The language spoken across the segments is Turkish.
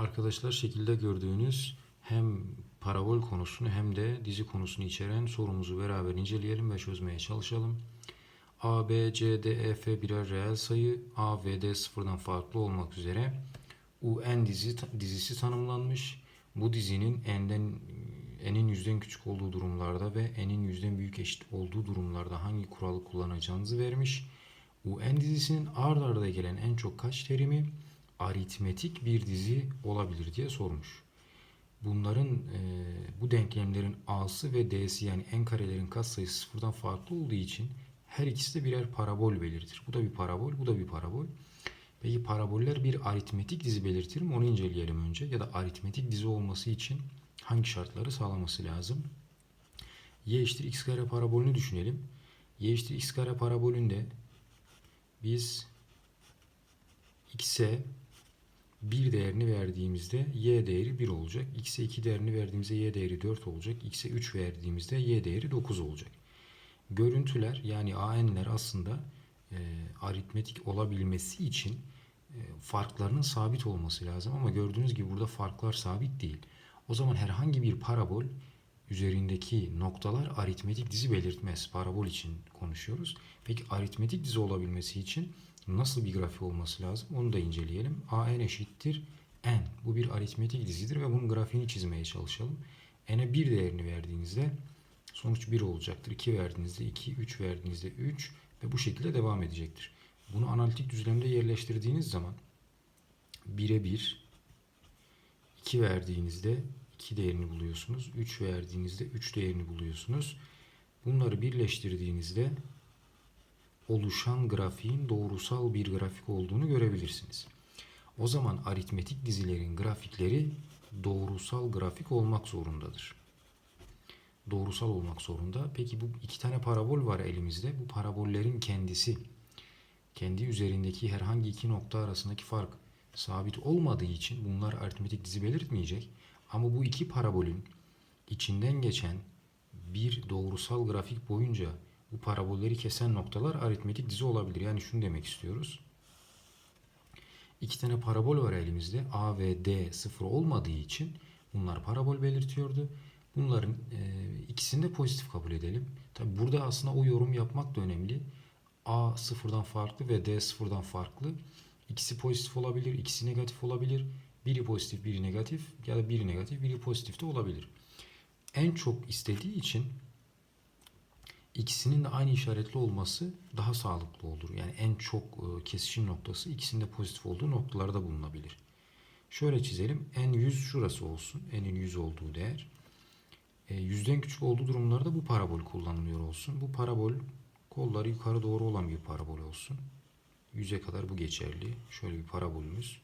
Arkadaşlar şekilde gördüğünüz hem parabol konusunu hem de dizi konusunu içeren sorumuzu beraber inceleyelim ve çözmeye çalışalım. A, B, C, D, E, F birer reel sayı. A ve D sıfırdan farklı olmak üzere UN dizi, dizisi tanımlanmış. Bu dizinin n'den n'in yüzden küçük olduğu durumlarda ve n'in yüzden büyük eşit olduğu durumlarda hangi kuralı kullanacağınızı vermiş. UN dizisinin ard arda gelen en çok kaç terimi aritmetik bir dizi olabilir diye sormuş. Bunların e, bu denklemlerin a'sı ve d'si yani n karelerin katsayısı sıfırdan farklı olduğu için her ikisi de birer parabol belirtir. Bu da bir parabol, bu da bir parabol. Peki paraboller bir aritmetik dizi belirtir mi? Onu inceleyelim önce. Ya da aritmetik dizi olması için hangi şartları sağlaması lazım? y eşittir x kare parabolünü düşünelim. y eşittir x kare parabolünde biz x'e 1 değerini verdiğimizde y değeri 1 olacak. x'e 2 değerini verdiğimizde y değeri 4 olacak. x'e 3 verdiğimizde y değeri 9 olacak. Görüntüler yani AN'ler aslında e, aritmetik olabilmesi için e, farklarının sabit olması lazım. Ama gördüğünüz gibi burada farklar sabit değil. O zaman herhangi bir parabol üzerindeki noktalar aritmetik dizi belirtmez. Parabol için konuşuyoruz. Peki aritmetik dizi olabilmesi için nasıl bir grafik olması lazım? Onu da inceleyelim. AN eşittir n. Bu bir aritmetik dizidir ve bunun grafiğini çizmeye çalışalım. n'e 1 değerini verdiğinizde sonuç 1 olacaktır. 2 verdiğinizde 2, 3 verdiğinizde 3 ve bu şekilde devam edecektir. Bunu analitik düzlemde yerleştirdiğiniz zaman 1'e 1, 2 verdiğinizde 2 değerini buluyorsunuz. 3 verdiğinizde 3 değerini buluyorsunuz. Bunları birleştirdiğinizde oluşan grafiğin doğrusal bir grafik olduğunu görebilirsiniz. O zaman aritmetik dizilerin grafikleri doğrusal grafik olmak zorundadır. Doğrusal olmak zorunda. Peki bu iki tane parabol var elimizde. Bu parabollerin kendisi kendi üzerindeki herhangi iki nokta arasındaki fark sabit olmadığı için bunlar aritmetik dizi belirtmeyecek. Ama bu iki parabolün içinden geçen bir doğrusal grafik boyunca bu parabolleri kesen noktalar aritmetik dizi olabilir. Yani şunu demek istiyoruz. İki tane parabol var elimizde. A ve D sıfır olmadığı için bunlar parabol belirtiyordu. Bunların e, ikisini de pozitif kabul edelim. Tabi burada aslında o yorum yapmak da önemli. A sıfırdan farklı ve D sıfırdan farklı. İkisi pozitif olabilir, ikisi negatif olabilir. Biri pozitif, biri negatif ya da biri negatif, biri pozitif de olabilir. En çok istediği için ikisinin de aynı işaretli olması daha sağlıklı olur. Yani en çok e, kesişim noktası ikisinin de pozitif olduğu noktalarda bulunabilir. Şöyle çizelim. En 100 şurası olsun. N'in 100 olduğu değer. E, yüzden küçük olduğu durumlarda bu parabol kullanılıyor olsun. Bu parabol kolları yukarı doğru olan bir parabol olsun. 100'e kadar bu geçerli. Şöyle bir parabolümüz.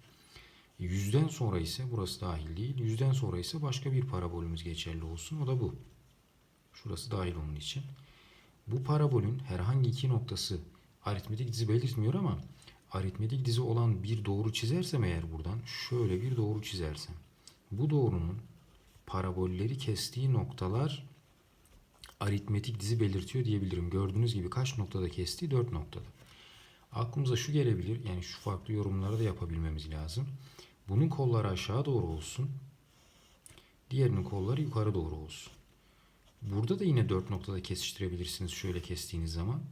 Yüzden sonra ise burası dahil değil. Yüzden sonra ise başka bir parabolümüz geçerli olsun. O da bu. Şurası dahil onun için. Bu parabolün herhangi iki noktası aritmetik dizi belirtmiyor ama aritmetik dizi olan bir doğru çizersem eğer buradan şöyle bir doğru çizersem bu doğrunun parabolleri kestiği noktalar aritmetik dizi belirtiyor diyebilirim. Gördüğünüz gibi kaç noktada kestiği? 4 noktada. Aklımıza şu gelebilir. Yani şu farklı yorumları da yapabilmemiz lazım. Bunun kolları aşağı doğru olsun. Diğerinin kolları yukarı doğru olsun. Burada da yine 4 noktada kesiştirebilirsiniz şöyle kestiğiniz zaman.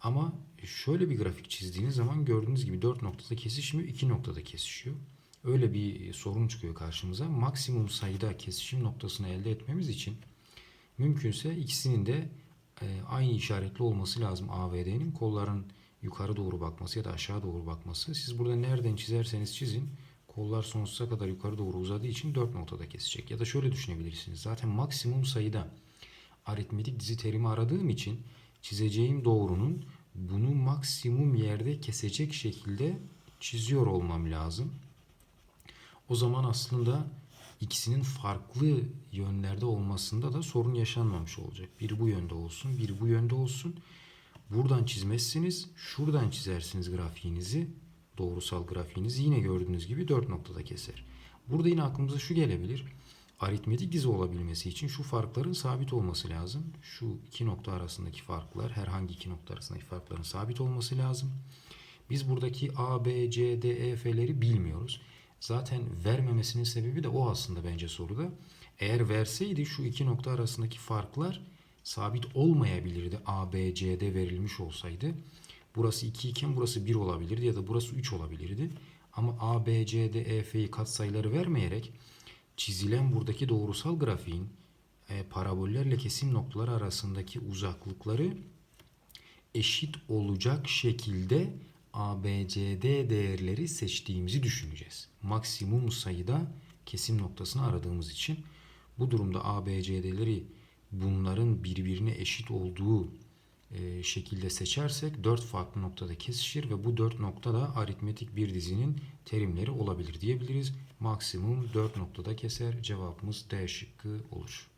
Ama şöyle bir grafik çizdiğiniz zaman gördüğünüz gibi 4 noktada kesişmiyor, 2 noktada kesişiyor. Öyle bir sorun çıkıyor karşımıza. Maksimum sayıda kesişim noktasını elde etmemiz için mümkünse ikisinin de e, aynı işaretli olması lazım A ve D'nin. Kolların yukarı doğru bakması ya da aşağı doğru bakması. Siz burada nereden çizerseniz çizin. Kollar sonsuza kadar yukarı doğru uzadığı için 4 noktada kesecek. Ya da şöyle düşünebilirsiniz. Zaten maksimum sayıda aritmetik dizi terimi aradığım için çizeceğim doğrunun bunu maksimum yerde kesecek şekilde çiziyor olmam lazım. O zaman aslında ikisinin farklı yönlerde olmasında da sorun yaşanmamış olacak. Biri bu yönde olsun, biri bu yönde olsun. Buradan çizmezsiniz, şuradan çizersiniz grafiğinizi, doğrusal grafiğinizi yine gördüğünüz gibi 4 noktada keser. Burada yine aklımıza şu gelebilir. Aritmetik dizi olabilmesi için şu farkların sabit olması lazım. Şu iki nokta arasındaki farklar, herhangi iki nokta arasındaki farkların sabit olması lazım. Biz buradaki A, B, C, D, E, F'leri bilmiyoruz. Zaten vermemesinin sebebi de o aslında bence soruda. Eğer verseydi şu iki nokta arasındaki farklar sabit olmayabilirdi. A, B, C'de verilmiş olsaydı. Burası 2 iken burası 1 olabilirdi ya da burası 3 olabilirdi. Ama A, B, C, D, E, F'yi katsayıları vermeyerek çizilen buradaki doğrusal grafiğin e, parabollerle kesim noktaları arasındaki uzaklıkları eşit olacak şekilde ABCD değerleri seçtiğimizi düşüneceğiz. Maksimum sayıda kesim noktasını aradığımız için bu durumda ABCD'leri bunların birbirine eşit olduğu şekilde seçersek 4 farklı noktada kesişir ve bu 4 noktada aritmetik bir dizinin terimleri olabilir diyebiliriz. Maksimum 4 noktada keser. Cevabımız D şıkkı olur.